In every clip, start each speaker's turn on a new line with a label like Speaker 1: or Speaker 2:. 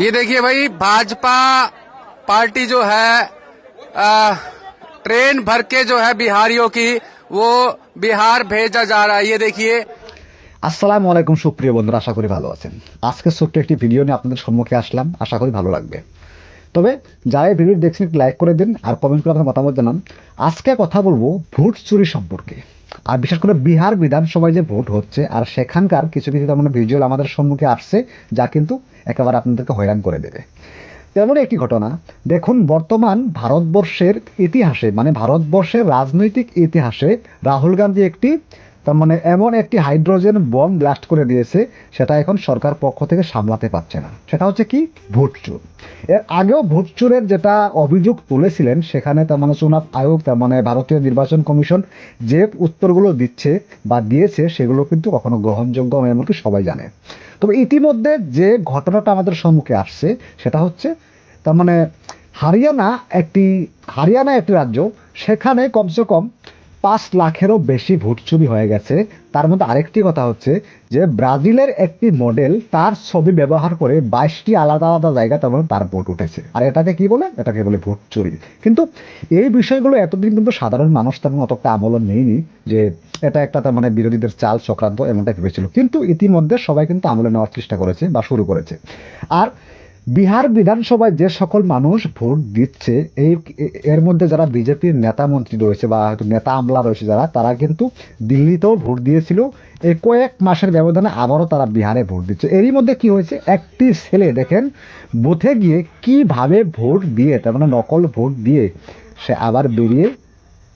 Speaker 1: ये देखिए भाई भाजपा पार्टी जो है आ, ट्रेन भर के जो है बिहारियों की वो बिहार भेजा जा रहा है ये देखिए
Speaker 2: আসসালামু আলাইকুম সুপ্রিয় বন্ধুরা আশা করি ভালো আছেন আজকে ছোট্ট একটি ভিডিও নিয়ে আপনাদের সম্মুখে আসলাম আশা করি ভালো লাগবে তবে যারা এই ভিডিও দেখছেন লাইক করে দিন আর কমেন্ট করে আপনার মতামত জানান। আজকে কথা বলব ভোট চুরি সম্পর্কে। আর বিশেষ করে বিহার বিধানসভায় যে ভোট হচ্ছে, আর সেখানকার কিছু কিছু তেমন ভিজুয়াল আমাদের সম্মুখে আসছে, যা কিন্তু একেবারে আপনাদেরকে হয়রান করে দেবে। তেমন একটি ঘটনা, দেখুন বর্তমান ভারতবর্ষের ইতিহাসে মানে ভারতবর্ষের রাজনৈতিক ইতিহাসে রাহুল গান্ধী একটি তার মানে এমন একটি হাইড্রোজেন বম ব্লাস্ট করে দিয়েছে, সেটা এখন সরকার পক্ষ থেকে সামলাতে পারছে না। সেটা হচ্ছে কি? ভোটচুর এর আগেও ভোটচুরের যেটা অভিযোগ তুলেছিলেন, সেখানে তার মানে চুনাব আয়োগ, তার মানে ভারতীয় নির্বাচন কমিশন যে উত্তরগুলো দিচ্ছে বা দিয়েছে, সেগুলো কিন্তু কখনো গ্রহণযোগ্য এমনকি সবাই জানে। তবে ইতিমধ্যে যে ঘটনাটা আমাদের সম্মুখে আসছে, সেটা হচ্ছে তার মানে হারিয়ানা একটি হারিয়ানা একটি রাজ্য, সেখানে কমসে কম পাঁচ লাখেরও বেশি ভোট চুরি হয়ে গেছে। তার মধ্যে আরেকটি কথা হচ্ছে যে, ব্রাজিলের একটি মডেল তার ছবি ব্যবহার করে বাইশটি আলাদা আলাদা জায়গা তার মানে তার ভোট উঠেছে। আর এটাকে কি বলে? এটাকে বলে ভোট চুরি। কিন্তু এই বিষয়গুলো এতদিন কিন্তু সাধারণ মানুষ তেমন অতটা আমলও নেয়নি যে, এটা একটা তার মানে বিরোধীদের চাল চক্রান্ত এমনটা ভেবেছিল। কিন্তু ইতিমধ্যে সবাই কিন্তু আমলে নেওয়ার চেষ্টা করেছে বা শুরু করেছে। আর বিহার বিধানসভায় যে সকল মানুষ ভোট দিচ্ছে, এই, এর মধ্যে যারা বিজেপির নেতা মন্ত্রী রয়েছে বা হয়তো নেতা আমলা রয়েছে যারা, তারা কিন্তু দিল্লিতেও ভোট দিয়েছিল। এই কয়েক মাসের ব্যবধানে আবারও তারা বিহারে ভোট দিচ্ছে। এরই মধ্যে কি হয়েছে? একটি ছেলে দেখেন, বুথে গিয়ে কীভাবে ভোট দিয়ে, তার মানে নকল ভোট দিয়ে সে আবার বেরিয়ে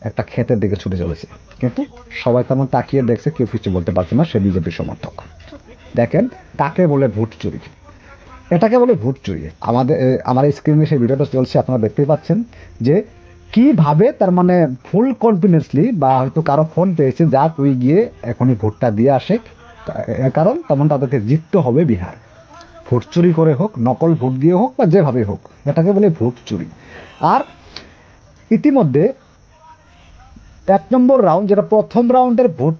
Speaker 2: একটা ক্ষেতের দিকে ছুটে চলেছে। কিন্তু সবাই তেমন তাকিয়ে দেখছে, কেউ কিছু বলতে পারছে না, সে বিজেপির সমর্থক। দেখেন তাকে বলে ভোট চুরি? এটাকে বলে ভোট চুরি। আমাদের আমার স্ক্রিনে সেই ভিডিওটা চলছে, আপনারা দেখতেই পাচ্ছেন যে কীভাবে তার মানে ফুল কনফিডেন্সলি বা হয়তো কারও ফোন পেয়েছে, যা তুই গিয়ে এখনই ভোটটা দিয়ে আসে। কারণ তেমন তাদেরকে জিততে হবে বিহার। ভোট চুরি করে হোক, নকল ভোট দিয়ে হোক বা যেভাবে হোক, এটাকে বলে ভোট চুরি। আর ইতিমধ্যে এক নম্বর রাউন্ড যেটা প্রথম রাউন্ডের ভোট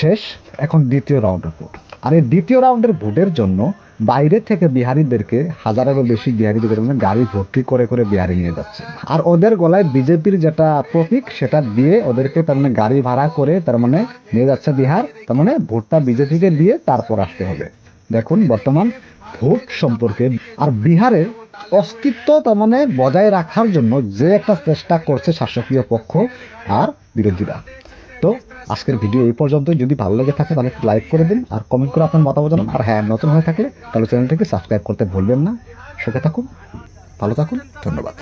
Speaker 2: শেষ, এখন দ্বিতীয় রাউন্ডের ভোট আর এই দ্বিতীয় রাউন্ডের ভোটের জন্য বাইরে থেকে বিহারিদেরকে হাজারেরও বেশি বিহারিদের মানে গাড়ি ভর্তি করে করে বিহারি নিয়ে যাচ্ছে। আর ওদের গলায় বিজেপির যেটা প্রতীক, সেটা দিয়ে ওদেরকে তার মানে গাড়ি ভাড়া করে তার মানে নিয়ে যাচ্ছে বিহার। তার মানে ভোটটা বিজেপিকে দিয়ে তারপর আসতে হবে। দেখুন বর্তমান ভোট সম্পর্কে। আর বিহারের অস্তিত্ব তার মানে বজায় রাখার জন্য যে একটা চেষ্টা করছে শাসকীয় পক্ষ আর বিরোধীরা। আজকের ভিডিও এই পর্যন্ত যদি ভালো লেগে থাকে, তাহলে একটু লাইক করে দিন আর কমেন্ট করে আপনার মতামত জানান। আর হ্যাঁ নতুন হয়ে থাকলে তাহলে চ্যানেলটিকে সাবস্ক্রাইব করতে ভুলবেন না। সেটা থাকুন, ভালো থাকুন, ধন্যবাদ।